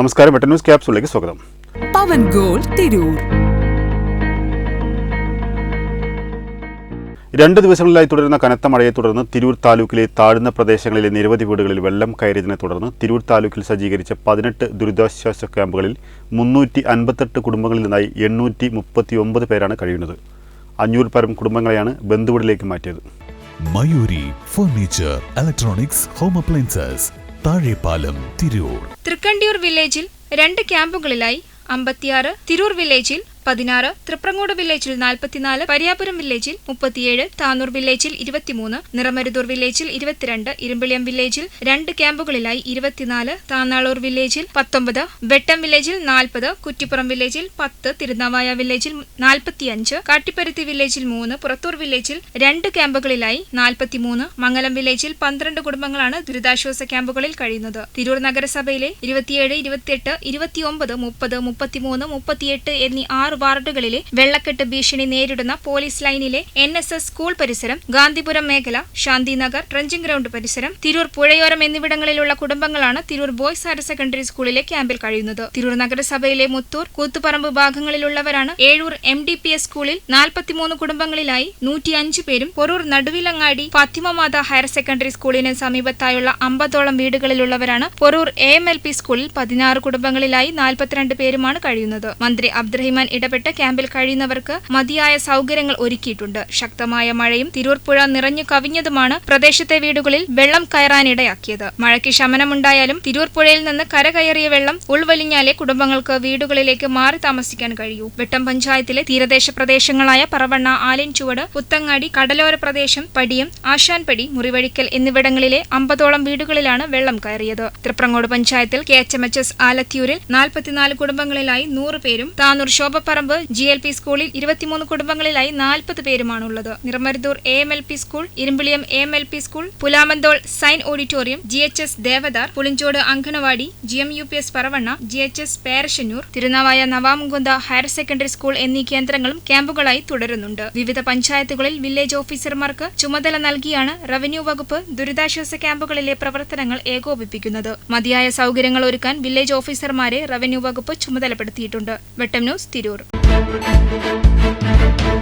നമസ്കാരം വെട്ട ന്യൂസ് ക്യാപ്സിലേക്ക് സ്വാഗതം. പവൻ ഗോൾ തിരൂർ. രണ്ട് ദിവസങ്ങളിലായി തുടരുന്ന കനത്ത മഴയെ തുടർന്ന് തിരൂർ താലൂക്കിലെ താഴ്ന്ന പ്രദേശങ്ങളിലെ നിരവധി വീടുകളിൽ വെള്ളം കയറിയതിനെ തുടർന്ന് തിരൂർ താലൂക്കിൽ സജ്ജീകരിച്ച പതിനെട്ട് ദുരിതാശ്വാസ ക്യാമ്പുകളിൽ മുന്നൂറ്റി അൻപത്തെട്ട് കുടുംബങ്ങളിൽ നിന്നായി എണ്ണൂറ്റി മുപ്പത്തി ഒമ്പത് പേരാണ് കഴിയുന്നത്. അഞ്ഞൂറ് പരം കുടുംബങ്ങളെയാണ് ബന്ധുവീടിലേക്ക് മാറ്റിയത്. Mayuri furniture electronics home appliances Thazhepalam Tirur. Thrikkandiyur വില്ലേജിൽ രണ്ട് ക്യാമ്പുകളിലായി അമ്പത്തിയാറ് തിരൂർ വില്ലേജിൽ പതിനാറ് തൃപ്രങ്ങോട് വില്ലേജിൽ നാൽപ്പത്തിനാല് പരിയാപുരം വില്ലേജിൽ മുപ്പത്തിയേഴ് താനൂർ വില്ലേജിൽ ഇരുപത്തിമൂന്ന് നിറമരുതൂർ വില്ലേജിൽ ഇരുപത്തിരണ്ട് ഇരുമ്പിളിയം വില്ലേജിൽ രണ്ട് ക്യാമ്പുകളിലായി ഇരുപത്തിനാല് താന്നാളൂർ വില്ലേജിൽ പത്തൊമ്പത് വെട്ടം വില്ലേജിൽ നാൽപ്പത് കുറ്റിപ്പുറം വില്ലേജിൽ പത്ത് തിരുനാവായ വില്ലേജിൽ നാൽപ്പത്തിയഞ്ച് കാട്ടിപ്പരുത്തി വില്ലേജിൽ മൂന്ന് പുറത്തൂർ വില്ലേജിൽ രണ്ട് ക്യാമ്പുകളിലായി നാൽപ്പത്തിമൂന്ന് മംഗലം വില്ലേജിൽ പന്ത്രണ്ട് കുടുംബങ്ങളാണ് ദുരിതാശ്വാസ ക്യാമ്പുകളിൽ കഴിയുന്നത്. തിരൂർ നഗരസഭയിലെ ഇരുപത്തിയേഴ് ഇരുപത്തിയെട്ട് ഇരുപത്തിയൊമ്പത് മുപ്പത് മുപ്പത്തിമൂന്ന് മുപ്പത്തിയെട്ട് എന്നീ ആറ് വാർഡുകളിലെ വെള്ളക്കെട്ട് ഭീഷണി നേരിടുന്ന പോലീസ് ലൈനിലെ എൻ സ്കൂൾ പരിസരം ഗാന്ധിപുരം മേഖല ശാന്തിനഗർ ട്രഞ്ചിംഗ് ഗ്രൗണ്ട് പരിസരം തിരൂർ പുഴയോരം എന്നിവിടങ്ങളിലുള്ള കുടുംബങ്ങളാണ് തിരൂർ ബോയ്സ് ഹയർ സെക്കൻഡറി സ്കൂളിലെ ക്യാമ്പിൽ കഴിയുന്നത്. തിരൂർ നഗരസഭയിലെ Muthur Koothuparamba ഭാഗങ്ങളിലുള്ളവരാണ് Ezhur M D P S സ്കൂളിൽ നാൽപ്പത്തിമൂന്ന് കുടുംബങ്ങളിലായി നൂറ്റിയഞ്ച് പേരും പൊറൂർ നടുവിലങ്ങാടി ഫാത്തിമമാത ഹയർ സെക്കൻഡറി സ്കൂളിന് സമീപത്തായുള്ള അമ്പതോളം വീടുകളിലുള്ളവരാണ് Porur A M L P സ്കൂളിൽ പതിനാറ് കുടുംബങ്ങളിലായി നാൽപ്പത്തിരണ്ട് പേരുമാണ് കഴിയുന്നത്. മന്ത്രി അബ്ദുറഹിമാൻ ഇടപെട്ട് ക്യാമ്പിൽ കഴിയുന്നവർക്ക് മതിയായ സൗകര്യങ്ങൾ ഒരുക്കിയിട്ടുണ്ട്. ശക്തമായ മഴയും തിരൂർ പുഴ നിറഞ്ഞു കവിഞ്ഞതുമാണ് പ്രദേശത്തെ വീടുകളിൽ വെള്ളം കയറാനിടയാക്കിയത്. മഴയ്ക്ക് ശമനമുണ്ടായാലും തിരൂർ പുഴയിൽ നിന്ന് കരകയറിയ വെള്ളം ഉൾവലിഞ്ഞാലേ കുടുംബങ്ങൾക്ക് വീടുകളിലേക്ക് മാറി താമസിക്കാൻ കഴിയൂ. വെട്ടം പഞ്ചായത്തിലെ തീരദേശ പ്രദേശങ്ങളായ പറവണ്ണ ആലിൻചുവട് പുത്തങ്ങാടി കടലോര പ്രദേശം പടിയം ആശാൻപടി മുറിവഴിക്കൽ എന്നിവിടങ്ങളിലെ അമ്പതോളം വീടുകളിലാണ് വെള്ളം കയറിയത്. തൃപ്രങ്ങോട് പഞ്ചായത്തിൽ K H M H S ആലത്തിയൂരിൽ നാൽപ്പത്തിനാല് കുടുംബങ്ങളിലായി നൂറ് പേരും Tanur Shobhapparamba G L P school ഇരുപത്തിമൂന്ന് കുടുംബങ്ങളിലായി നാൽപ്പത് പേരുമാണുള്ളത്. Niramaruthur A M L P school Irumbiliyam A M L P school Pulamanthole Zain auditorium G H S Devadhar Pulinchode anganwadi G M U P S Paravanna G H S Perassannur Thirunavaya Navamukunda higher secondary school എന്നീ കേന്ദ്രങ്ങളും ക്യാമ്പുകളായി തുടരുന്നുണ്ട്. വിവിധ പഞ്ചായത്തുകളിൽ village ഓഫീസർമാർക്ക് ചുമതല നൽകിയാണ് revenue വകുപ്പ് ദുരിതാശ്വാസ ക്യാമ്പുകളിലെ പ്രവർത്തനങ്ങൾ ഏകോപിപ്പിക്കുന്നത്. മതിയായ സൗകര്യങ്ങൾ ഒരുക്കാൻ വില്ലേജ് ഓഫീസർമാരെ റവന്യൂ വകുപ്പ് ചുമതലപ്പെടുത്തിയിട്ടുണ്ട്. Vettam news Tirur. Thank you.